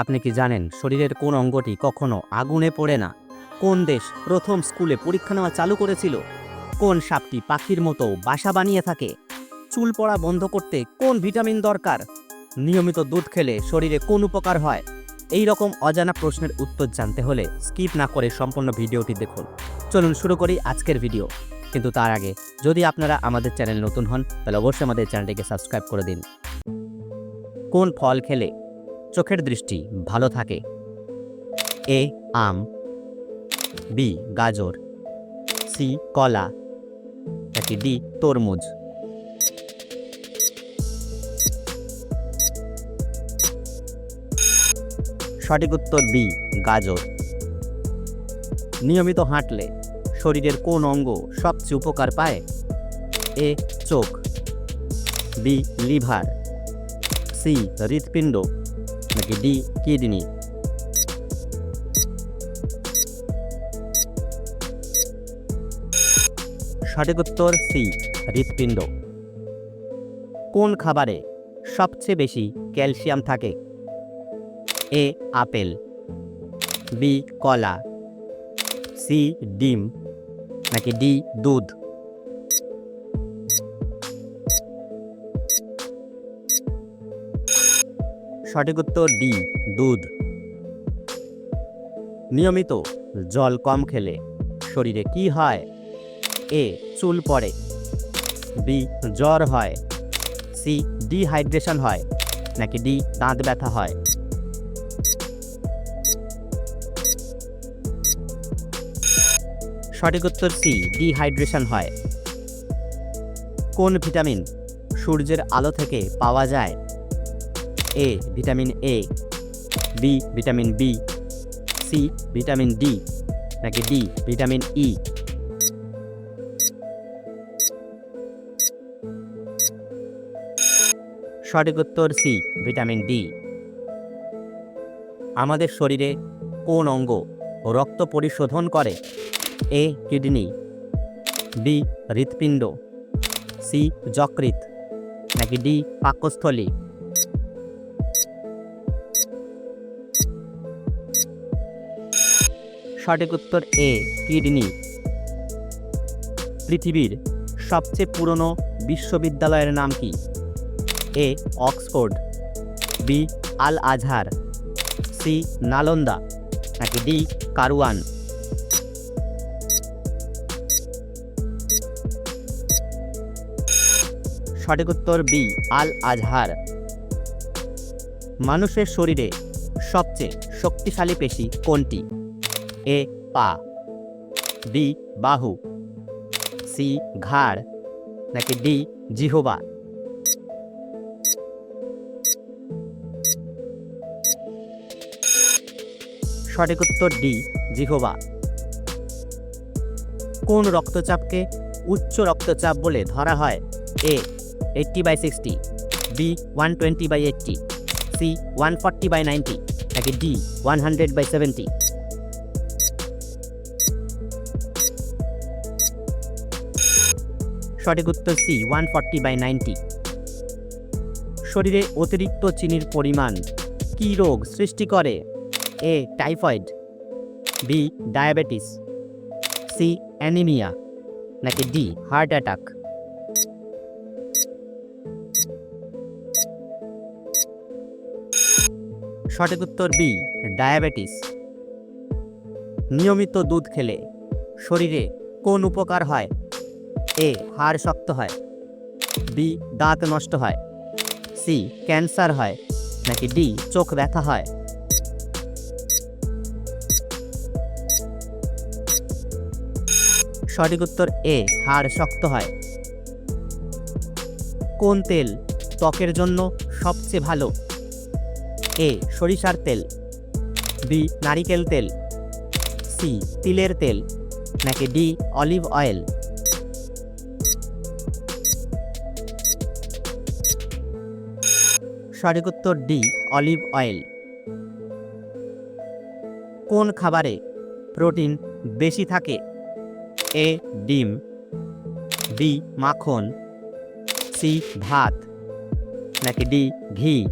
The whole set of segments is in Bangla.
আপনি কি জানেন শরীরের কোন অঙ্গটি কখনো আগুনে পড়ে না? কোন দেশ প্রথম স্কুলে পরীক্ষা নেওয়া চালু করেছিল? কোন সাপটি পাখির মতো বাসা বানিয়ে থাকে? চুল পড়া বন্ধ করতে কোন ভিটামিন দরকার? নিয়মিত দুধ খেলে শরীরে কোন উপকার হয়? এই রকম অজানা প্রশ্নের উত্তর জানতে হলে স্কিপ না করে সম্পূর্ণ ভিডিওটি দেখুন। চলুন শুরু করি আজকের ভিডিও। কিন্তু তার আগে, যদি আপনারা আমাদের চ্যানেল নতুন হন, তাহলে অবশ্যই আমাদের চ্যানেলটিকে সাবস্ক্রাইব করে দিন। কোন ফল খেলে চোখের দৃষ্টি ভালো থাকে। এ, আম। বি, গাজর। সি, কলা। নাকি ডি, তরমুজ। সঠিক উত্তর বি, গাজর। নিয়মিত হাঁটলে শরীরের কোন অঙ্গ সবচেয়ে উপকার পায়? এ, চোখ। B, liver. সি, হৃৎপিণ্ড। নাকি ডি? কিডনি সঠিক উত্তর সি, হৃৎপিণ্ড। কোন খাবারে সবচেয়ে বেশি ক্যালসিয়াম থাকে? A, apple. বি, কলা। সি, ডিম। নাকি ডি, দুধ? সঠিক উত্তর ডি, দুধ। নিয়মিত জল কম খেলে শরীরে কি হয়? এ, চুল পড়ে। বি, জ্বর হয়। সি, ডিহাইড্রেশন হয়। নাকি ডি, দাঁত ব্যথা হয়? সঠিক উত্তর সি, ডিহাইড্রেশন হয়। কোন ভিটামিন সূর্যের আলো থেকে পাওয়া যায়? A vitamin A B vitamin B C vitamin D নাকি ডি ভিটামিন ই সঠিক উত্তর সি ভিটামিন ডি আমাদের শরীরে কোন অঙ্গ রক্ত পরিশোধন করে? এ কিডনি বি হৃৎপিণ্ড. সি যকৃৎ. নাকি ডি পাকস্থলী? সঠিক উত্তর এ, কিডনি। পৃথিবীর সবচেয়ে পুরনো বিশ্ববিদ্যালয়ের নাম কি? A, Oxford. B Al Azhar C, Nalanda. নাকি ডি, কারওয়ান। সঠিক উত্তর বি আল আজহার মানুষের শরীরে সবচেয়ে শক্তিশালী পেশি কোনটি? এ পা। বি বাহু। সি ঘাড়। নাকি ডি জিহবা। সঠিক উত্তর ডি জিহবা। কোন রক্তচাপকে উচ্চ রক্তচাপ বলে ধরা হয়? A eighty by sixty, B one twenty by eighty, C one forty by ninety, নাকি D one hundred by seventy? সঠিক উত্তর C one forty by ninety শরীরে অতিরিক্ত চিনির পরিমাণ কী রোগ সৃষ্টি করে? A typhoid B diabetes C anaemia নাকি ডি হার্ট অ্যাটাক সঠিক উত্তর বি ডায়াবেটিস নিয়মিত দুধ খেলে শরীরে কোন উপকার হয়? এ, হাড় শক্ত হয়। বি, দাঁত নষ্ট হয়। সি, ক্যান্সার হয়। নাকি ডি, চোখ ব্যথা হয়। সঠিক উত্তর এ, হাড় শক্ত হয়। কোন তেল ত্বকের জন্য সবচেয়ে ভালো? এ, সরিষার তেল। বি, নারিকেল তেল। সি, তিলের তেল। নাকি ডি, অলিভ অয়েল। সঠিক উত্তর ডি, অলিভ অয়েল। কোন খাবারে প্রোটিন বেশি থাকে? এ, ডিম, বি, মাখন, সি, ভাত, নাকি ডি, ঘি?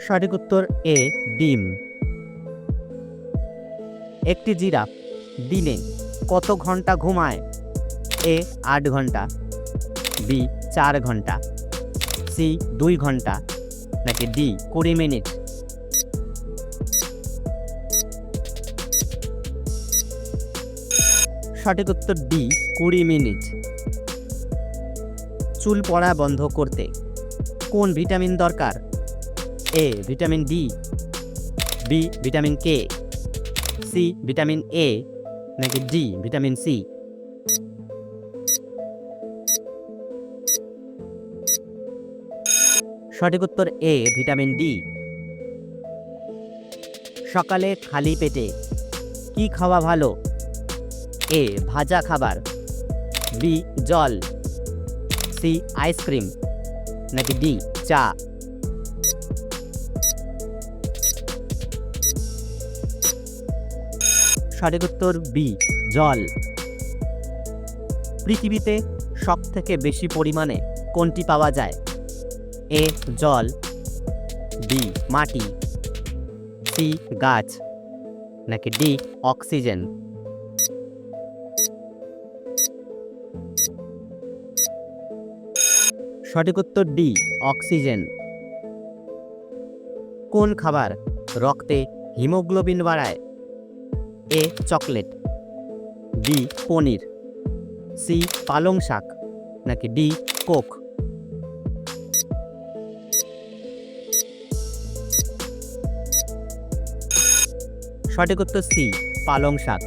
সঠিক উত্তর এ, ডিম। একটি জিরাফ দিনে কত ঘণ্টা ঘুমায়? এ আট ঘণ্টা, বি চার ঘণ্টা, সি দুই ঘণ্টা, নাকি ডি কুড়ি মিনিট? সঠিক উত্তর ডি কুড়ি মিনিট। চুল পড়া বন্ধ করতে কোন ভিটামিন দরকার? A vitamin D, B vitamin K, C vitamin A, নাকি ডি ভিটামিন সি? সঠিক উত্তর এ, ভিটামিন ডি। সকালে খালি পেটে কি খাওয়া ভালো? এ, ভাজা খাবার। বি, জল। C, ice cream. নাকি ডি, চা। সঠিক উত্তর বি, জল। পৃথিবীতে সব থেকে বেশি পরিমাণে কোনটি পাওয়া যায়? এ জল, বি মাটি, সি গাছ, নাকি ডি অক্সিজেন? সঠিক উত্তর ডি, অক্সিজেন। কোন খাবার রক্তে হিমোগ্লোবিন বাড়ায়? A chocolate, B paneer, C পালং শাক, নাকি ডি কোক? সঠিক উত্তর সি, পালং শাক।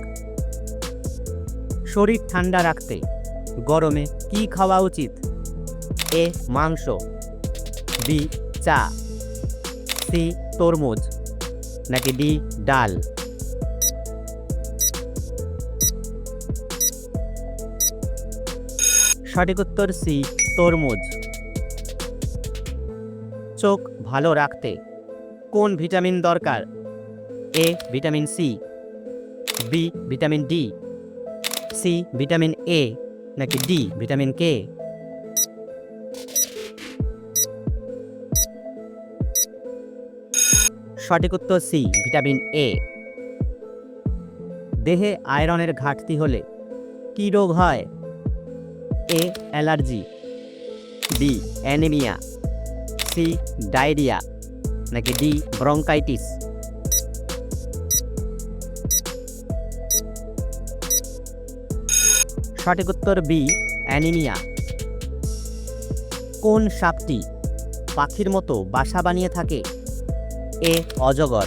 শরীর ঠান্ডা রাখতে গরমে কি খাওয়া উচিত? এ, মাংস। বি, চা। সি, তরমুজ। নাকি ডি, ডাল। সঠিক উত্তর সি, তরমুজ। চোখ ভালো রাখতে কোন ভিটামিন দরকার? A vitamin C B vitamin D C vitamin A নাকি ডি ভিটামিন কে সঠিক উত্তর সি ভিটামিন এ দেহে আয়রনের ঘাটতি হলে কি রোগ হয়? A allergy. B anaemia. C diarrhoea. নাকি ডি ব্রঙ্কাইটিস সঠিক উত্তর বি, অ্যানিমিয়া। কোন সাপটি পাখির মতো বাসা বানিয়ে থাকে? এ, অজগর।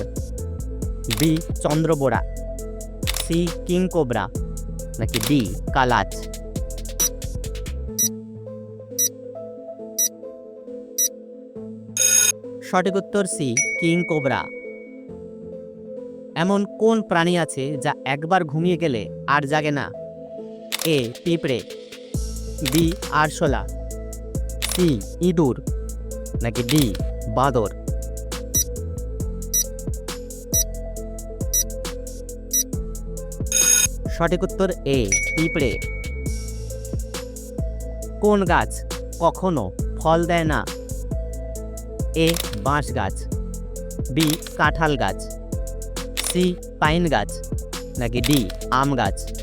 বি, চন্দ্রবোড়া। সি কিংকোবরা নাকি ডি, কালাচ। সঠিক উত্তর সি, কিং কোবরা। এমন কোন প্রাণী আছে যা একবার ঘুমিয়ে গেলে আর জাগে না? এ, পিঁপড়ে, বি, আরশোলা, সি, ইঁদুর, নাকি ডি, বাঁদর? সঠিক উত্তর এ, পিঁপড়ে। কোন গাছ কখনো ফল দেয় না? এ, বাঁশ গাছ, বি, কাঁঠাল গাছ, সি, পাইন গাছ, নাকি ডি, আম গাছ?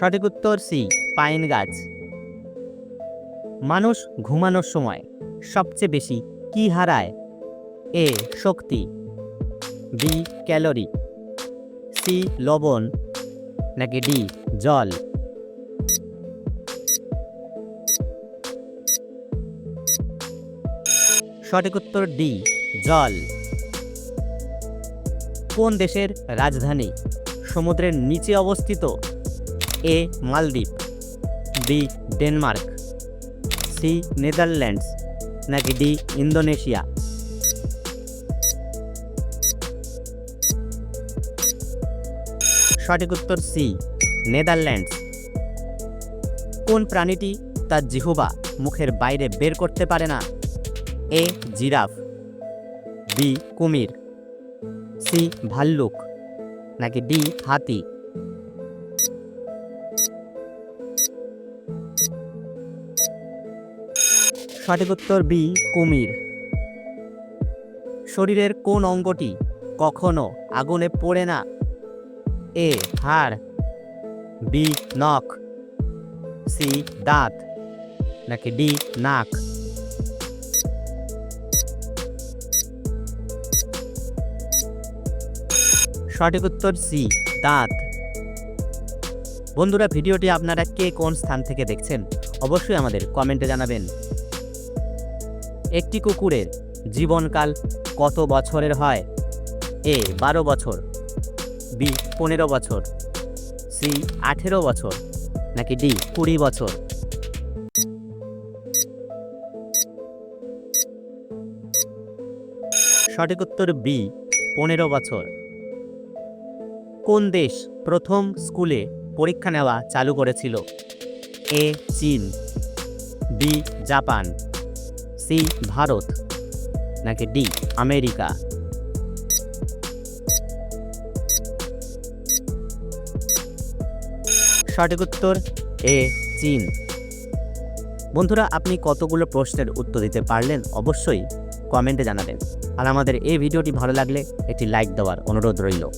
সঠিক উত্তর সি, পাইন গাছ। মানুষ ঘুমানোর সময় সবচেয়ে বেশি কি হারায়? A, Shakti. B, calorie. C, লবণ। নাকি ডি, জল। সঠিক উত্তর ডি, জল। কোন দেশের রাজধানী সমুদ্রের নিচে অবস্থিত? এ মালদ্বীপ, বি ডেনমার্ক, সি নেদারল্যান্ডস নাকি ডি ইন্দোনেশিয়া? সঠিক উত্তর সি, নেদারল্যান্ডস। কোন প্রাণীটি তার জিহুবা মুখের বাইরে বের করতে পারে না? এ জিরাফ, বি কুমির, সি ভাল্লুক নাকি ডি হাতি? সঠিক উত্তর বি, কুমির। শরীরের কোন অঙ্গটি কখনো আগুনে পড়ে না? এ, হাড়। বি, নখ। সি, দাঁত। নাকি ডি, নাক। সঠিক উত্তর সি, দাঁত। বন্ধুরা, ভিডিওটি আপনারা কে কোন স্থান থেকে দেখছেন? অবশ্যই আমাদের কমেন্টে জানাবেন। একটি কুকুরের জীবনকাল কত বছরের হয়? এ, বারো বছর, বি, পনেরো বছর, সি, আঠেরো বছর, নাকি ডি, কুড়ি বছর? সঠিক উত্তর বি, পনেরো বছর। কোন দেশ প্রথম স্কুলে পরীক্ষা নেওয়া চালু করেছিল? এ, চীন, বি, জাপান। সি, ভারত, নাকি ডি, আমেরিকা? সঠিক উত্তর, এ, চীন। বন্ধুরা, আপনি কতগুলো প্রশ্নের উত্তর দিতে পারলেন অবশ্যই কমেন্টে জানাবেন। আর আমাদের এই ভিডিওটি ভালো লাগলে একটি লাইক দেওয়ার অনুরোধ রইল।